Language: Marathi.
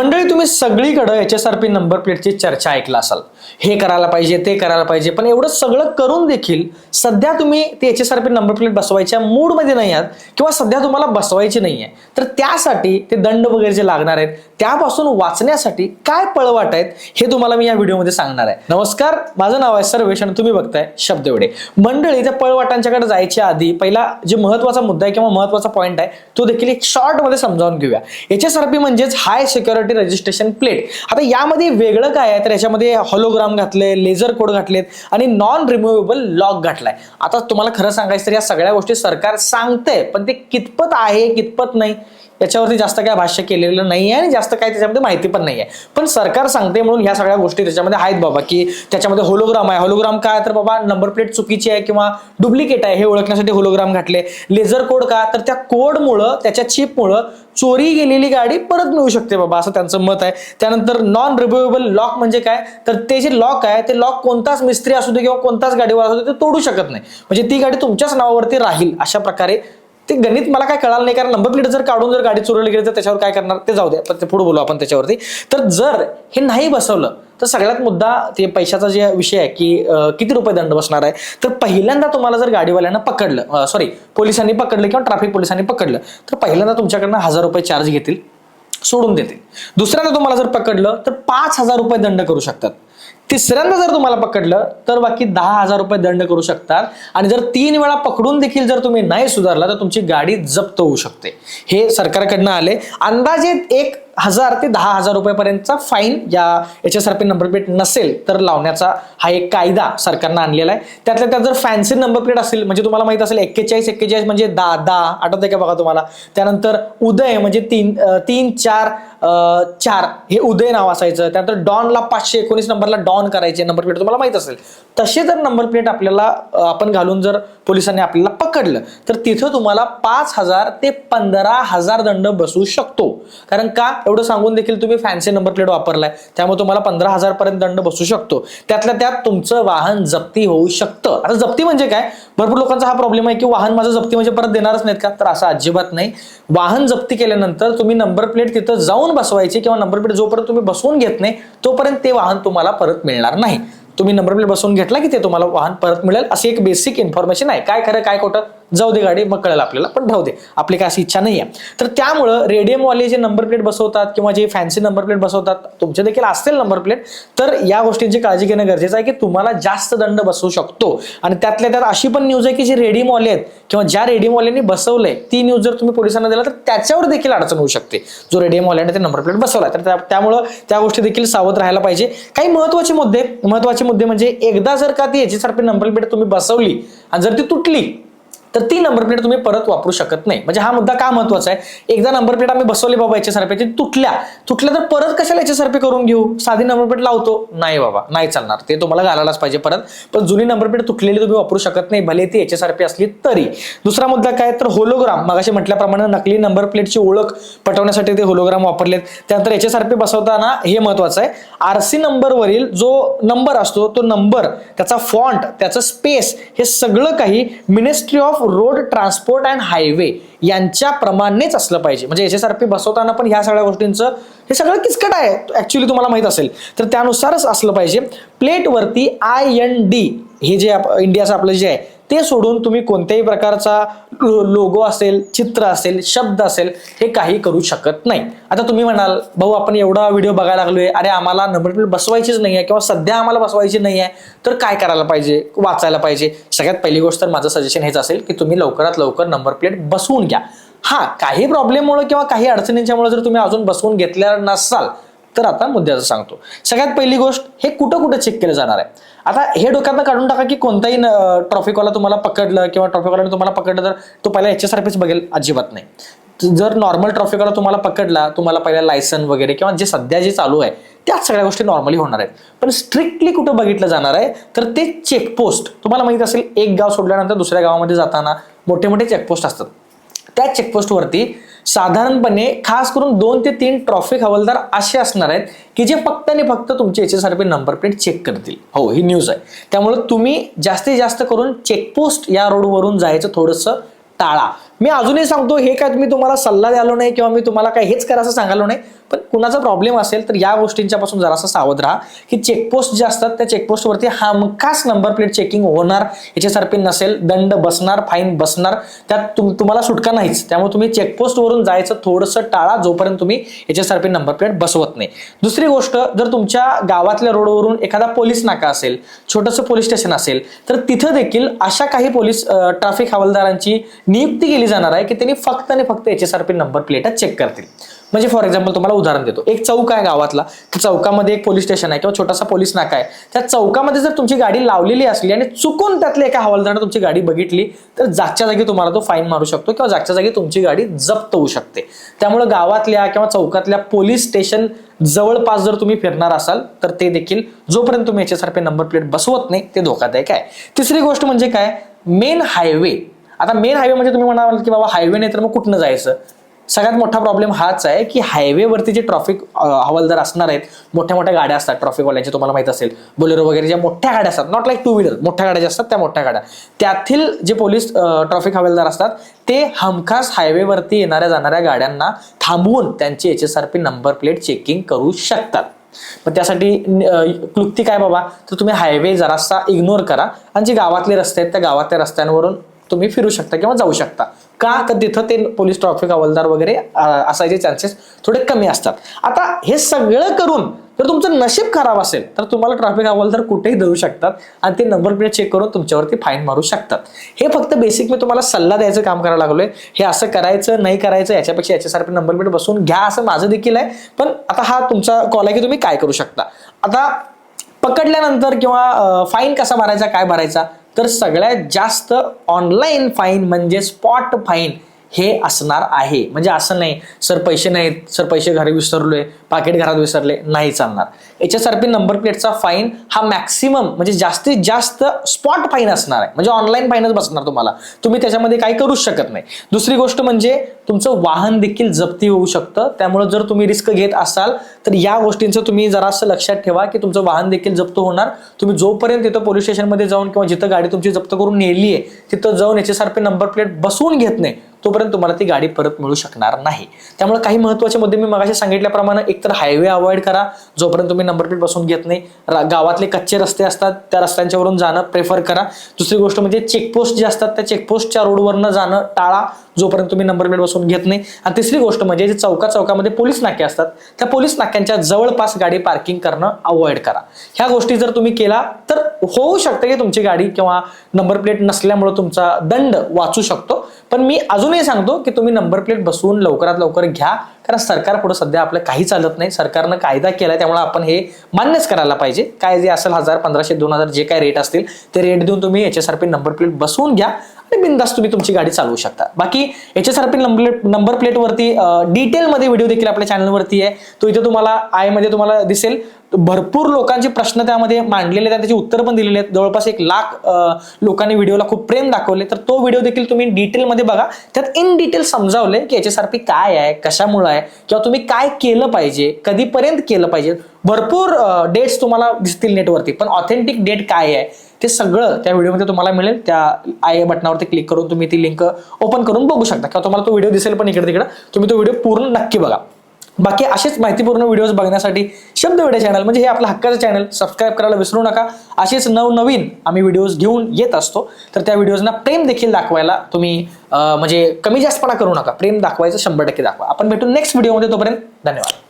मंडळी तुम्ही सगळीकडे H S R P number प्लेटची चर्चा ऐकला असाल. हे करायला पाहिजे ते करायला पाहिजे पण एवढं सगळं करून देखील सध्या तुम्ही ते H S R P number plate बसवायच्या मूडमध्ये नाही आहात किंवा सध्या तुम्हाला बसवायची नाही आहे तर त्यासाठी ते दंड वगैरे जे लागणार आहेत त्यापासून वाचण्यासाठी काय पळवाट आहेत हे तुम्हाला मी या व्हिडिओमध्ये सांगणार आहे. नमस्कार माझं नाव आहे सर्वेश आणि तुम्ही बघताय शब्द एवढे मंडळी त्या पळवाटांच्याकडे जायच्या आधी पहिला जे महत्त्वाचा मुद्दा आहे किंवा महत्त्वाचा पॉईंट आहे तो देखील एक शॉर्टमध्ये समजावून घेऊया. एच एस आर पी म्हणजेच हाय सिक्युरिटी रजिस्ट्रेशन प्लेट आता यामध्ये वेगळं काय आहे? तर याच्यामध्ये हॉलोग्राम घातले लेझर कोड घातलेत आणि नॉन रिमुवेबल लॉक घातलाय. आता तुम्हाला खरं सांगायचं तर या सगळ्या गोष्टी सरकार सांगतंय पण ते कितपत आहे कितपत नाही? याच्यावरती जास्त काय भाष्य केलेलं नाही आहे आणि जास्त काय त्याच्यामध्ये माहिती पण नाही आहे पण सरकार सांगते म्हणून ह्या सगळ्या गोष्टी त्याच्यामध्ये आहेत बाबा की त्याच्यामध्ये होलोग्राम आहे. होलोग्राम काय तर बाबा नंबर प्लेट चुकीची आहे किंवा डुप्लिकेट आहे हे ओळखण्यासाठी होलोग्राम घातले. लेझर कोड का? तर त्या कोडमुळं त्याच्या चिपमुळं चोरी गेलेली गाडी परत मिळू शकते बाबा असं त्यांचं मत आहे. त्यानंतर नॉन रिव्ह्युएबल लॉक म्हणजे काय? तर ते जे लॉक आहे ते लॉक कोणताच मिस्त्री असू दे किंवा कोणताच गाडीवर असू दे ते तोडू शकत नाही. म्हणजे ती गाडी तुमच्याच नावावरती राहील अशा प्रकारे ते गणित मला काय कळालं नाही कारण नंबर प्लेट जर काढून जर गाडी चोरली गेली तर त्याच्यावर काय करणार? ते जाऊ द्या पण ते पुढे बोलू आपण त्याच्यावरती. तर जर हे नाही बसवलं तर सगळ्यात मुद्दा ते पैशाचा जे विषय आहे की किती रुपये दंड बसणार आहे? तर पहिल्यांदा तुम्हाला जर गाडीवाल्यांना पकडलं सॉरी पोलिसांनी पकडलं किंवा ट्रॅफिक पोलिसांनी पकडलं तर पहिल्यांदा तुमच्याकडनं हजार रुपये चार्ज घेतील सोडून देतील. दुसऱ्यांदा तुम्हाला जर पकडलं तर पाच हजार रुपये दंड करू शकतात. तिसऱ्यांदा जर तुम्हाला पकडलं तर बाकी दहा हजार रुपये दंड करू शकतात. आणि जर तीन वेळा पकडून देखील जर तुम्ही नाही सुधारला तर तुमची गाडी जप्त होऊ शकते. हे सरकारकडनं आले अंदाजे एक हजार ते दहा हजार रुपयापर्यंतचा फाईन या H S R P number plate नसेल तर लावण्याचा हा एक कायदा सरकारनं आणलेला आहे. त्यातल्या त्यात जर फॅन्सी नंबर प्लेट असेल म्हणजे तुम्हाला माहीत असेल एक्केचाळीस एक्केचाळीस म्हणजे दा दा आहे का बघा तुम्हाला? त्यानंतर उदय म्हणजे तीन तीन चार चार. हे उदय नाव असायचं. त्यानंतर डॉनला पाचशे एकोणीस नंबरला डॉन करायचे नंबर प्लेट तुम्हाला माहीत असेल. तसे जर नंबर प्लेट आपल्याला आपण घालून जर पोलिसांनी आपल्याला पकडलं तर तिथं तुम्हाला पाच हजार ते पंधरा हजार दंड बसू शकतो. कारण का? एवढं सांगून देखील तुम्ही फॅन्सी नंबर प्लेट वापरलाय. त्यामुळे तुम्हाला पंधरा हजार पर्यंत दंड बसू शकतो. त्यातल्या त्यात तुमचं वाहन जप्ती होऊ शकतं. आता जप्ती म्हणजे काय? भरपूर लोकांचा हा प्रॉब्लेम आहे की वाहन माझं जप्ती म्हणजे परत देणारच नाहीत का? तर असं अजिबात नाही. वाहन जप्ती केल्यानंतर तुम्ही नंबर प्लेट तिथं जाऊन बसवायची किंवा नंबर प्लेट जोपर्यंत तुम्ही बसवून घेत नाही तोपर्यंत ते वाहन तुम्हाला परत मिळणार नाही. तुम्ही नंबर प्लेट बसवून घेतला की ते तुम्हाला वाहन परत मिळेल अशी एक बेसिक इन्फॉर्मेशन आहे. काय खरं काय खोटं? जाऊ दे गाडी मग कळेल आपल्याला पण राहू दे. आपली काय अशी इच्छा नाही आहे तर त्यामुळं रेडियमवाले जे नंबर प्लेट बसवतात किंवा जे फॅन्सी नंबर प्लेट बसवतात तुमचे देखील असतील नंबर प्लेट तर या गोष्टींची काळजी घेणं गरजेचं आहे की तुम्हाला जास्त दंड बसवू शकतो. आणि त्यातल्या त्यात अशी पण न्यूज आहे की जे रेडियमवाले आहेत किंवा ज्या रेडियमवाल्यांनी बसवलंय ती न्यूज जर तुम्ही पोलिसांना दिला तर त्याच्यावर देखील अडचण होऊ शकते. जो रेडियमवाल्याने ते नंबर प्लेट बसवला तर त्या- त्यामुळं त्या गोष्टी देखील सावध राहायला पाहिजे. काही महत्त्वाचे मुद्दे महत्त्वाचे मुद्दे म्हणजे एकदा जर का ती याच्यासारखी नंबर प्लेट तुम्ही बसवली आणि जर ती तुटली तर ती नंबर प्लेट तुम्ही परत वापरू शकत नाही. म्हणजे हा मुद्दा का महत्त्वाचा आहे? एकदा नंबर प्लेट आम्ही बसवली बाबा एच एस तुटल्या. तुटल्या तर परत कशाला एच करून घेऊ? साधी नंबर प्लेट लावतो. नाही बाबा नाही चालणार. ते तुम्हाला घालायलाच पाहिजे परत. पण जुनी नंबर प्लेट तुटलेली तुम्ही वापरू शकत नाही भले ती एच एस असली तरी. दुसरा मुद्दा काय? तर होलोग्राम मगाशी म्हटल्याप्रमाणे नकली नंबर प्लेटची ओळख पटवण्यासाठी ते होलोग्राम वापरलेत. त्यानंतर एच एस बसवताना हे महत्वाचं आहे. आर सी नंबरवरील जो नंबर असतो तो नंबर त्याचा फॉन्ट त्याचं स्पेस हे सगळं काही ministry of road transport and highway यांच्या प्रमाणेच असलं पाहिजे. म्हणजे एस एस आर पी बसवताना पण ह्या सगळ्या गोष्टींचं हे सगळं किचकट आहे ऍक्च्युली तुम्हाला माहीत असेल. तर त्यानुसारच असलं पाहिजे. प्लेटवरती आय एन डी हे जे आप- इंडियाचं आपलं जे आहे ते सोडून तुम्ही कोणत्याही प्रकारचा लोगो असेल चित्र असेल शब्द असेल हे काही करू शकत नाही. आता तुम्ही म्हणाल भाऊ आपण एवढा व्हिडिओ बघायला लागलोय. अरे आम्हाला नंबर प्लेट बसवायचीच नाही आहे किंवा सध्या आम्हाला बसवायची नाही आहे तर काय करायला पाहिजे? वाचायला पाहिजे. सगळ्यात पहिली गोष्ट तर माझं सजेशन हेच असेल की तुम्ही लवकरात लवकर नंबर प्लेट बसवून घ्या. हा काही प्रॉब्लेममुळे किंवा काही अडचणींच्यामुळे जर तुम्ही अजून बसवून घेतल्या नसाल तर आता मुद्द्याचं सांगतो. सगळ्यात पहिली गोष्ट हे कुठं कुठं चेक केलं जाणार आहे? आता हे डोक्यातनं काढून टाका की कोणताही ट्रॉफिकवाला तुम्हाला पकडलं किंवा ट्रॉफिकवाला तुम्हाला पकडलं तर तो पहिला एच एस आर पीच बघेल अजिबात नाही. जर नॉर्मल ट्रॉफिकवाला तुम्हाला पकडला तुम्हाला पहिला लायसन वगैरे किंवा जे सध्या जे चालू आहे त्याच सगळ्या गोष्टी नॉर्मली होणार आहेत. पण स्ट्रिक्टली कुठं बघितलं जाणार आहे तर ते चेकपोस्ट तुम्हाला माहीत असेल एक गाव सोडल्यानंतर दुसऱ्या गावामध्ये जाताना मोठे मोठे चेकपोस्ट असतात. त्या चेकपोस्टवरती साधारणपणे खास करून दोन ते तीन ट्रॉफिक हवालदार असे असणार आहेत की जे फक्त आणि फक्त तुमचे H S R P number plate check करतील. हो ही न्यूज आहे. त्यामुळे तुम्ही जास्तीत जास्त करून चेकपोस्ट या रोडवरून जायचं थोडंसं टाळा. मी अजूनही सांगतो हे काय तुम्ही तुम्हाला सल्ला द्यालो नाही किंवा मी तुम्हाला काय हेच करा असं सांगालो नाही पण कुणाचा प्रॉब्लेम असेल तर या गोष्टींच्यापासून जरासं जरासा सावध राहा की चेकपोस्ट जे असतात त्या चेकपोस्टवरती हमखास नंबर प्लेट चेकिंग होणार याच्यासारखी नसेल दंड बसणार फाईन बसणार त्यात तुम- तुम्हाला सुटका नाहीच. त्यामुळे तुम्ही चेकपोस्टवरून जायचं थोडंसं टाळा जोपर्यंत तुम्ही याच्यासारखी नंबर प्लेट बसवत नाही. दुसरी गोष्ट जर तुमच्या गावातल्या रोडवरून एखादा पोलीस नाका असेल छोटंसं पोलीस स्टेशन असेल तर तिथं देखील अशा काही पोलीस ट्रॅफिक हवालदारांची नियुक्ती केली जाणार आहे की त्यांनी फक्त आणि फक्त याच्यासारखी नंबर प्लेटच चेक करतील. म्हणजे फॉर एक्झाम्पल तुम्हाला उदाहरण देतो. एक चौक आहे गावातला. त्या चौकामध्ये एक पोलीस स्टेशन आहे किंवा छोटासा पोलीस नाका आहे. त्या चौकामध्ये जर तुमची गाडी लावलेली असली आणि चुकून त्यातल्या एका हवालदारानं तुमची गाडी बघितली तर जागच्या जागी तुम्हाला तो फाईन मारू शकतो किंवा जागच्या जागी तुमची गाडी जप्त होऊ शकते. त्यामुळे गावातल्या किंवा चौकातल्या पोलीस स्टेशन जवळपास जर तुम्ही फिरणार असाल तर ते देखील जोपर्यंत तुम्ही H S R P number plate बसवत नाही ते धोकादायक आहे. तिसरी गोष्ट म्हणजे काय? मेन हायवे आता मेन हायवे म्हणजे तुम्ही म्हणाल की बाबा हायवे नाही तर मग कुठनं जायचं? सगळ्यात मोठा प्रॉब्लेम हाच आहे की हायवेवरती जे ट्रॉफिक हवालदार असणार आहेत मोठ्या मोठ्या गाड्या असतात ट्रॉफिकवाल्यांच्या तुम्हाला माहीत असेल. बोलेरो वगैरे ज्या मोठ्या गाड्या असतात नॉट लाईक टू व्हीलर मोठ्या गाड्या ज्या असतात त्या मोठ्या गाड्या. त्यातील जे पोलीस ट्रॉफिक हवालदार असतात ते हमखास हायवेवरती येणाऱ्या जाणाऱ्या गाड्यांना थांबवून त्यांची H S R P number plate checking करू शकतात. पण त्यासाठी क्लुप्ती काय बाबा? तर तुम्ही हायवे जरासा इग्नोर करा. आणि जे गावातले रस्ते आहेत त्या गावातल्या रस्त्यांवरून तुम्ही फिरू शकता किंवा जाऊ शकता. का? तर तिथं ते पोलीस ट्रॉफिक हवालदार वगैरे असायचे चान्सेस थोडे कमी असतात. आता हे सगळं करून जर तुमचं नशीब खराब असेल तर तुम्हाला ट्रॅफिक हवालदार कुठेही धरू शकतात आणि ते नंबर प्लेट चेक करून तुमच्यावरती फाईन मारू शकतात. हे फक्त बेसिक मी तुम्हाला सल्ला द्यायचं काम करायला लागलोय. हे असं करायचं नाही करायचं याच्यापेक्षा याच्यासारखे नंबर प्लेट बसून घ्या असं माझं देखील आहे. पण आता हा तुमचा कॉल आहे की तुम्ही काय करू शकता? आता पकडल्यानंतर किंवा फाईन कसा भरायचा काय भरायचा? तर सगळ्यात जास्त ऑनलाईन फाईन म्हणजे स्पॉट फाईन हे असणार आहे. म्हणजे असं नाही सर पैसे नाहीत सर पैसे घरी विसरलोय पाकिट घरात विसरले नाही चालणार. H S R P number प्लेटचा फाईन हा मॅक्सिमम म्हणजे जास्तीत जास्त स्पॉट फाईन असणार आहे. म्हणजे ऑनलाईन फाईनच बसणार तुम्हाला. तुम्ही त्याच्यामध्ये काही करूच शकत नाही. दुसरी गोष्ट म्हणजे तुमचं वाहन देखील जप्ती होऊ शकतं. त्यामुळे जर तुम्ही रिस्क घेत असाल तर या गोष्टींचं तुम्ही जरासं लक्षात ठेवा की तुमचं वाहन देखील जप्त होणार. तुम्ही जोपर्यंत तिथं पोलीस स्टेशनमध्ये जाऊन किंवा जिथं गाडी तुमची जप्त करून नेली आहे तिथं जाऊन H S R P number plate बसवून घेत नाही तोपर्यंत तुम्हाला ती गाडी परत मिळू शकणार नाही. त्यामुळे काही महत्त्वाचे मुद्दे मी मगाशी सांगितल्याप्रमाणे एकतर हायवे अवॉइड करा. जोपर्यंत तुम्ही नंबर प्लेट बसवून घेत नाही. गावातले कच्चे रस्ते असतात त्या रस्त्यांच्यावरून जाणं प्रेफर करा. दुसरी गोष्ट म्हणजे चेकपोस्ट जे असतात त्या चेकपोस्टच्या रोडवरनं जाणं टाळा जोपर्यंत तुम्ही नंबर प्लेट बसवून घेत नाही. आणि तिसरी गोष्ट म्हणजे जे चौका चौकामध्ये पोलीस नाके असतात त्या पोलीस नाक्यांच्या जवळपास गाडी पार्किंग करणं अवॉइड करा. ह्या गोष्टी जर तुम्ही केला तर होऊ शकतं की तुमची गाडी किंवा नंबर प्लेट नसल्यामुळे तुमचा दंड वाचू शकतो. पण मी अजूनही सांगतो की तुम्ही नंबर प्लेट बसवून लवकरात लवकर घ्या. कारण सरकार पुढे सध्या आपलं काही चालत नाही. सरकारनं कायदा केलाय त्यामुळे आपण हे मान्यच करायला पाहिजे. काय जे असेल हजार पंधराशे दोन हजार जे काय रेट असतील ते रेट देऊन तुम्ही याच्यासारखी नंबर प्लेट बसवून घ्या आणि बिंदास तुम्ही तुमची गाडी चालवू शकता. बाकी याच्यासारखी नंबर नंबर प्लेटवरती डिटेलमध्ये व्हिडिओ देखील आपल्या चॅनलवरती आहे. तो इथे तुम्हाला आयमध्ये तुम्हाला दिसेल. भरपूर लोकांचे प्रश्न त्यामध्ये मांडलेले आहेत त्याची उत्तर पण दिलेले आहेत. जवळपास एक लाख लोकांनी व्हिडिओला खूप प्रेम दाखवले. तर तो व्हिडिओ देखील तुम्ही डिटेलमध्ये बघा. त्यात इन डिटेल समजावले की याच्यासारखी काय आहे कशामुळं आहे किंवा तुम्ही काय केलं पाहिजे कधीपर्यंत केलं पाहिजे. भरपूर डेट्स तुम्हाला दिसतील नेटवरती पण ऑथेंटिक डेट काय आहे ते सगळं त्या व्हिडिओमध्ये तुम्हाला मिळेल. त्या आय बटनावरती क्लिक करून तुम्ही ती लिंक ओपन करून बघू शकता. किंवा तुम्हाला तो व्हिडिओ दिसेल पण इकडे तिकडे तुम्ही तो व्हिडिओ पूर्ण नक्की बघा. बाकी असेच माहितीपूर्ण व्हिडिओज बघण्यासाठी शब्द व्हिडिओ चॅनल म्हणजे हे आपलं हक्काचं चॅनल सबस्क्राईब करायला विसरू नका. असेच नवनवीन आम्ही व्हिडिओज घेऊन येत असतो. तर त्या व्हिडिओजना प्रेम देखील दाखवायला तुम्ही म्हणजे कमी जास्तपणा करू नका. प्रेम दाखवायचं शंभर टक्के दाखवा. आपण भेटू नेक्स्ट व्हिडिओमध्ये तोपर्यंत धन्यवाद.